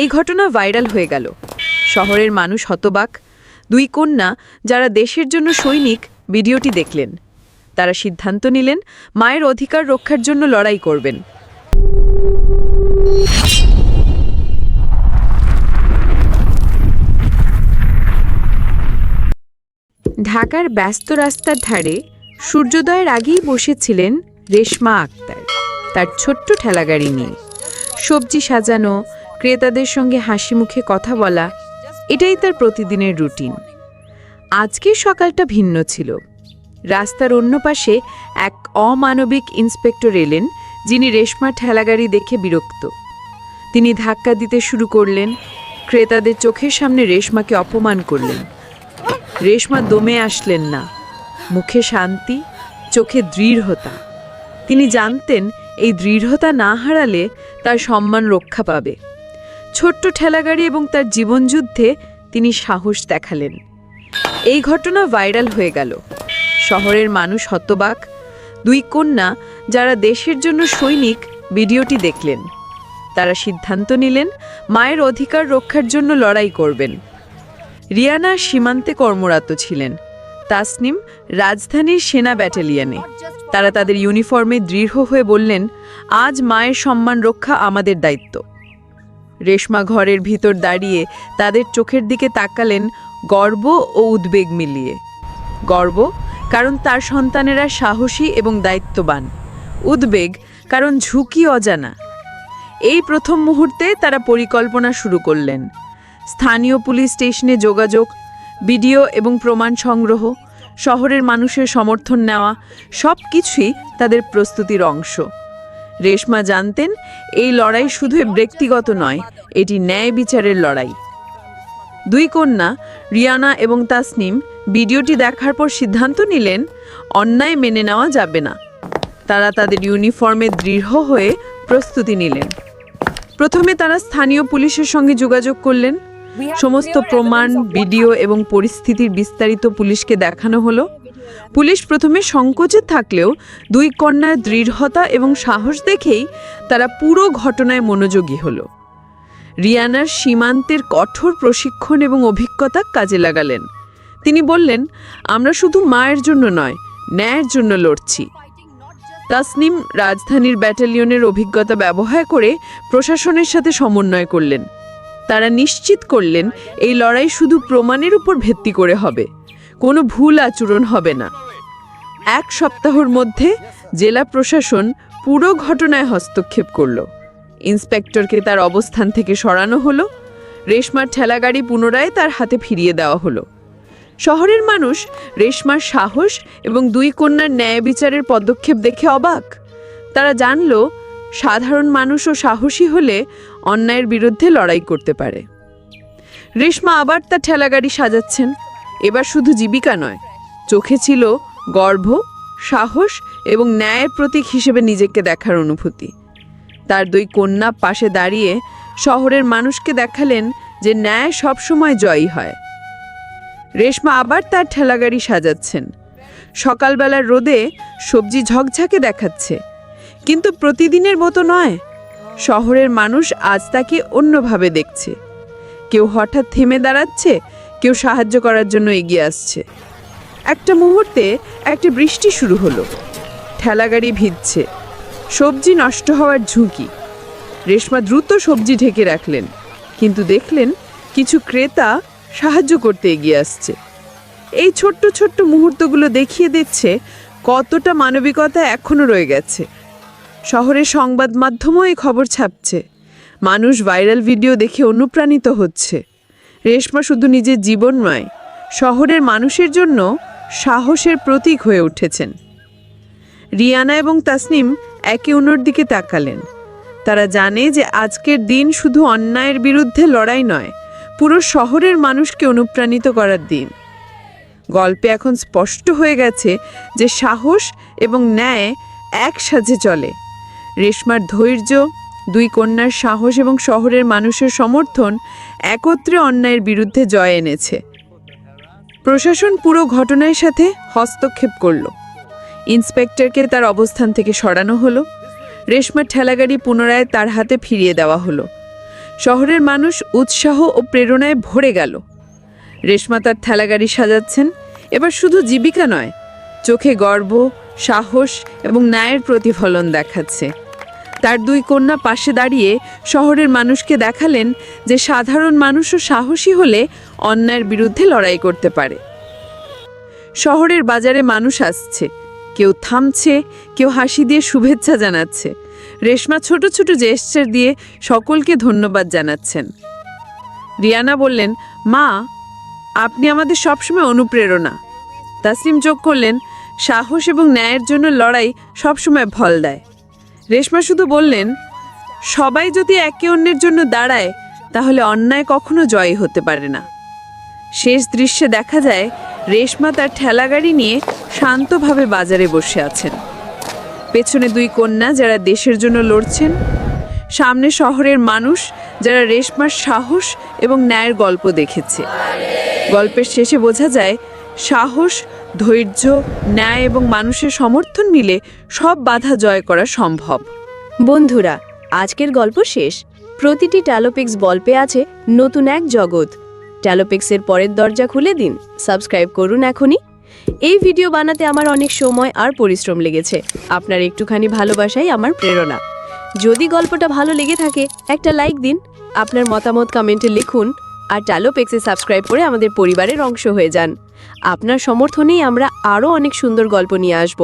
এই ঘটনা ভাইরাল হয়ে গেল। শহরের মানুষ হতবাক। দুই কন্যা যারা দেশের জন্য সৈনিক, ভিডিওটি দেখলেন। তারা সিদ্ধান্ত নিলেন মায়ের অধিকার রক্ষার জন্য লড়াই করবেন। ঢাকার ব্যস্ত রাস্তার ধারে সূর্যোদয়ের আগেই বসেছিলেন রেশমা আক্তার, তার ছোট্ট ঠেলাগাড়ি নিয়ে। সবজি সাজানো ক্রেতাদের সঙ্গে হাসি মুখে কথা বলা, এটাই তার প্রতিদিনের রুটিন। আজকে সকালটা ভিন্ন ছিল। রাস্তার অন্য পাশে এক অমানবিক ইন্সপেক্টর এলেন, যিনি রেশমা ঠেলাগাড়ি দেখে বিরক্ত। তিনি ধাক্কা দিতে শুরু করলেন, ক্রেতাদের চোখের সামনে রেশমাকে অপমান করলেন। রেশমা দমে আসলেন না। মুখে শান্তি, চোখে দৃঢ়তা। তিনি জানতেন, এই দৃঢ়তা না হারালে তার সম্মান রক্ষা পাবে। ছোট্ট ঠেলাগাড়ি এবং তার জীবনযুদ্ধে তিনি সাহস দেখালেন। এই ঘটনা ভাইরাল হয়ে গেল। শহরের মানুষ হতবাক। দুই কন্যা যারা দেশের জন্য সৈনিক ভিডিওটি দেখলেন। তারা সিদ্ধান্ত নিলেন মায়ের অধিকার রক্ষার জন্য লড়াই করবেন। রিয়ানা সীমান্তে কর্মরত ছিলেন। তাসনিম রাজধানীর সেনা ব্যাটালিয়নে। তারা তাদের ইউনিফর্মে দৃঢ় হয়ে বললেন, আজ মায়ের সম্মান রক্ষা আমাদের দায়িত্ব। রেশমা ঘরের ভিতর দাঁড়িয়ে তাদের চোখের দিকে তাকালেন গর্ব ও উদ্বেগ মিলিয়ে। গর্ব, কারণ তার সন্তানেরা সাহসী এবং দায়িত্ববান। উদ্বেগ, কারণ ঝুঁকি অজানা। এই প্রথম মুহূর্তে তারা পরিকল্পনা শুরু করলেন। স্থানীয় পুলিশ স্টেশনে যোগাযোগ, ভিডিও এবং প্রমাণ সংগ্রহ, শহরের মানুষের সমর্থন নেওয়া সব কিছুই তাদের প্রস্তুতির অংশ। রেশমা জানতেন এই লড়াই শুধু ব্যক্তিগত নয় এটি ন্যায় বিচারের লড়াই। দুই কন্যা রিয়ানা এবং তাসনিম ভিডিওটি দেখার পর সিদ্ধান্ত নিলেন অন্যায় মেনে নেওয়া যাবে না। তারা তাদের ইউনিফর্মে দৃঢ় হয়ে প্রস্তুতি নিলেন। প্রথমে তারা স্থানীয় পুলিশের সঙ্গে যোগাযোগ করলেন। সমস্ত প্রমাণ ভিডিও এবং পরিস্থিতির বিস্তারিত পুলিশকে দেখানো হলো। পুলিশ প্রথমে সংকোচে থাকলেও দুই কন্যার দৃঢ়তা এবং সাহস দেখেই তারা পুরো ঘটনায় মনোযোগী হলো। রিয়ানার সীমান্তের কঠোর প্রশিক্ষণ এবং অভিজ্ঞতা কাজে লাগালেন। তিনি বললেন, আমরা শুধু মায়ের জন্য নয়, ন্যায়ের জন্য লড়ছি। তাসনিম রাজধানীর ব্যাটালিয়নের অভিজ্ঞতা ব্যবহার করে প্রশাসনের সাথে সমন্বয় করলেন। তারা নিশ্চিত করলেন, এই লড়াই শুধু প্রমাণের উপর ভিত্তি করে হবে। কোনো ভুল আচরণ হবে না। এক সপ্তাহর মধ্যে জেলা প্রশাসন পুরো ঘটনায় হস্তক্ষেপ করল। ইন্সপেক্টরকে তার অবস্থান থেকে সরানো হলো। রেশমার ঠেলাগাড়ি পুনরায় তার হাতে ফিরিয়ে দেওয়া হলো। শহরের মানুষ রেশমার সাহস এবং দুই কন্যার ন্যায় বিচারের পদক্ষেপ দেখে অবাক। তারা জানল, সাধারণ মানুষও সাহসী হলে অন্যায়ের বিরুদ্ধে লড়াই করতে পারে। রেশমা আবার তার ঠেলাগাড়ি সাজাচ্ছেন। এবার শুধু জীবিকা নয়, চোখে ছিল গর্ব, সাহস এবং ন্যায়ের প্রতীক হিসেবে নিজেকে দেখার অনুভূতি। তার দুই কন্যা পাশে দাঁড়িয়ে শহরের মানুষকে দেখালেন যে ন্যায় সবসময় জয়ী হয়। রেশমা আবার তার ঠেলাগাড়ি সাজাচ্ছেন। সকালবেলার রোদে সবজি ঝকঝাকে দেখাচ্ছে। কিন্তু প্রতিদিনের মতো নয়, শহরের মানুষ আজ তাকে অন্যভাবে দেখছে। কেউ হঠাৎ থেমে দাঁড়াচ্ছে কেউ সাহায্য করার জন্য এগিয়ে আসছে। একটা মুহূর্তে একটা বৃষ্টি শুরু হলো। ঠেলাগাড়ি ভিজছে। সবজি নষ্ট হওয়ার ঝুঁকি। রেশমা দ্রুত সবজি ঢেকে রাখলেন, কিন্তু দেখলেন কিছু ক্রেতা সাহায্য করতে এগিয়ে আসছে। এই ছোট্ট ছোট্ট মুহূর্তগুলো দেখিয়ে দিচ্ছে কতটা মানবিকতা এখনও রয়ে গেছে। শহরের সংবাদ মাধ্যমও এই খবর ছাপছে। মানুষ ভাইরাল ভিডিও দেখে অনুপ্রাণিত হচ্ছে। রেশমা শুধু নিজের জীবন নয়, শহরের মানুষের জন্য সাহসের প্রতীক হয়ে উঠেছেন। রিয়ানা এবং তাসনিম একে অন্যর দিকে তাকালেন। তারা জানে যে আজকের দিন শুধু অন্যায়ের বিরুদ্ধে লড়াই নয়, পুরো শহরের মানুষকে অনুপ্রাণিত করার দিন। গল্পে এখন স্পষ্ট হয়ে গেছে যে সাহস এবং ন্যায় একসাথে চলে। রেশমার ধৈর্য দুই কন্যার সাহস এবং শহরের মানুষের সমর্থন একত্রে অন্যায়ের বিরুদ্ধে জয় এনেছে। প্রশাসন পুরো ঘটনার সাথে হস্তক্ষেপ করল। ইন্সপেক্টরকে তার অবস্থান থেকে সরানো হলো। রেশমার ঠেলাগাড়ি পুনরায় তার হাতে ফিরিয়ে দেওয়া হলো। শহরের মানুষ উৎসাহ ও প্রেরণায় ভরে গেল। রেশমা তার ঠেলাগাড়ি সাজাচ্ছেন। এবার শুধু জীবিকা নয়, চোখে গর্ব, সাহস এবং ন্যায়ের প্রতিফলন দেখাচ্ছে। তার দুই কন্যা পাশে দাঁড়িয়ে শহরের মানুষকে দেখালেন যে সাধারণ মানুষও সাহসী হলে অন্যায়ের বিরুদ্ধে লড়াই করতে পারে। শহরের বাজারে মানুষ আসছে, কেউ থামছে, কেউ হাসি দিয়ে শুভেচ্ছা জানাচ্ছে। রেশমা ছোট ছোট জেস্টার দিয়ে সকলকে ধন্যবাদ জানাচ্ছেন। রিয়ানা বললেন, মা, আপনি আমাদের সবসময় অনুপ্রেরণা। তাসলিম যোগ করলেন, সাহস এবং ন্যায়ের জন্য লড়াই সবসময় ফল দেয়। রেশমা শুধু বললেন, সবাই যদি একে অন্যের জন্য দাঁড়ায়, তাহলে অন্যায় কখনো জয় হতে পারে না। শেষ দৃশ্যে দেখা যায়, রেশমা তার ঠেলাগাড়ি নিয়ে শান্তভাবে বাজারে বসে আছেন। পেছনে দুই কন্যা যারা দেশের জন্য লড়ছেন, সামনে শহরের মানুষ যারা রেশমার সাহস এবং ন্যায়ের গল্প দেখেছে। গল্পের শেষে বোঝা যায়, সাহস ধৈর্য, ন্যায় এবং মানুষের সমর্থন মিলে সব বাধা জয় করা সম্ভব। বন্ধুরা, আজকের গল্প শেষ। প্রতিটি ট্যালোপিক্স গল্পে আছে নতুন এক জগৎ। ট্যালোপিক্সের পরের দরজা খুলে দিন। সাবস্ক্রাইব করুন এখনই। এই ভিডিও বানাতে আমার অনেক সময় আর পরিশ্রম লেগেছে। আপনার একটুখানি ভালোবাসাই আমার প্রেরণা। যদি গল্পটা ভালো লেগে থাকে, একটা লাইক দিন, আপনার মতামত কমেন্টে লিখুন, আর ট্যালোপিক্সে সাবস্ক্রাইব করে আমাদের পরিবারের অংশ হয়ে যান। আপনার সমর্থনেই আমরা আরও অনেক সুন্দর গল্প নিয়ে আসব।